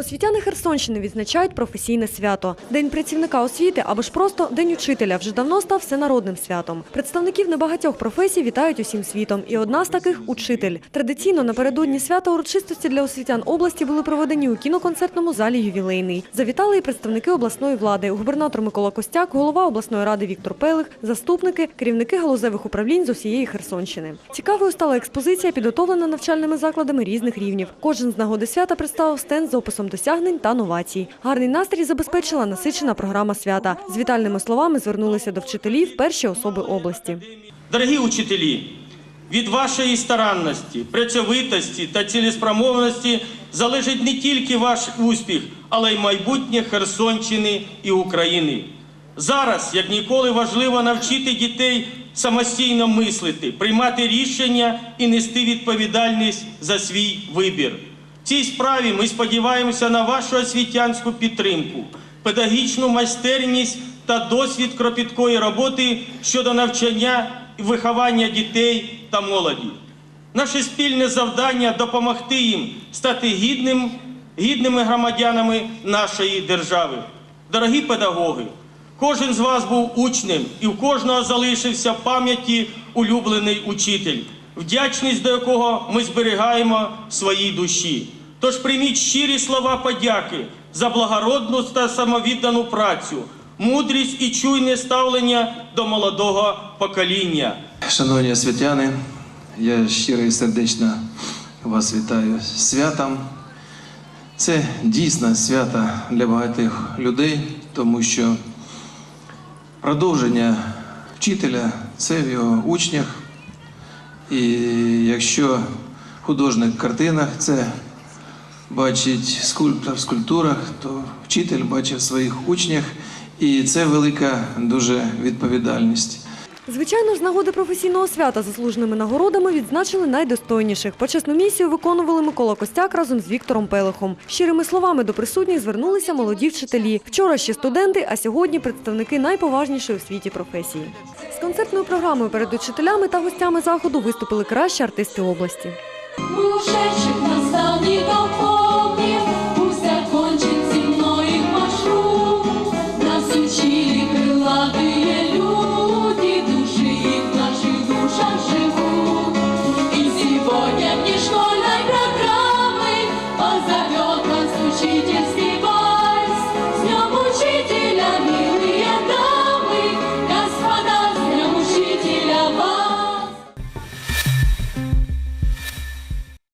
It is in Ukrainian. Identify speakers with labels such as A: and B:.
A: Освітяни Херсонщини відзначають професійне свято. День працівника освіти або ж просто День учителя вже давно став всенародним святом. Представників небагатьох професій вітають усім світом. І одна з таких – учитель. Традиційно напередодні свята урочистості для освітян області були проведені у кіноконцертному залі «Ювілейний». Завітали і представники обласної влади, губернатор Микола Костяк, голова обласної ради Віктор Пелих, заступники, керівники галузевих управлінь з усієї Херсонщини. Цікавою стала експозиція, підготовлена навчальними закладами різних рівнів. Кожен з нагоди свята представив стенд з описом досягнень та новацій. Гарний настрій забезпечила насичена програма свята. З вітальними словами звернулися до вчителів перші особи області.
B: Дорогі учителі, від вашої старанності, працьовитості та цілеспрямованості залежить не тільки ваш успіх, але й майбутнє Херсонщини і України. Зараз, як ніколи, важливо навчити дітей самостійно мислити, приймати рішення і нести відповідальність за свій вибір. Цій справі ми сподіваємося на вашу освітянську підтримку, педагогічну майстерність та досвід кропіткої роботи щодо навчання і виховання дітей та молоді. Наше спільне завдання допомогти їм стати гідним, гідними громадянами нашої держави. Дорогі педагоги, кожен з вас був учнем, і в кожного залишився в пам'яті улюблений учитель, вдячність до якого ми зберігаємо в своїй душі. Тож прийміть щирі слова подяки за благородну та самовіддану працю, мудрість і чуйне ставлення до молодого покоління.
C: Шановні освітяни, я щиро і сердечно вас вітаю святом. Це дійсно свято для багатьох людей, тому що продовження вчителя це в його учнях. І якщо художник в картинах це бачить скульптор в скульптурах, то вчитель бачить в своїх учнях, і це велика дуже відповідальність.
A: Звичайно ж, з нагоди професійного свята заслуженими нагородами відзначили найдостойніших. Почесну місію виконували Микола Костяк разом з Віктором Пелихом. Щирими словами до присутніх звернулися молоді вчителі. Вчора ще студенти, а сьогодні представники найповажнішої у світі професії. З концертною програмою перед учителями та гостями заходу виступили кращі артисти області.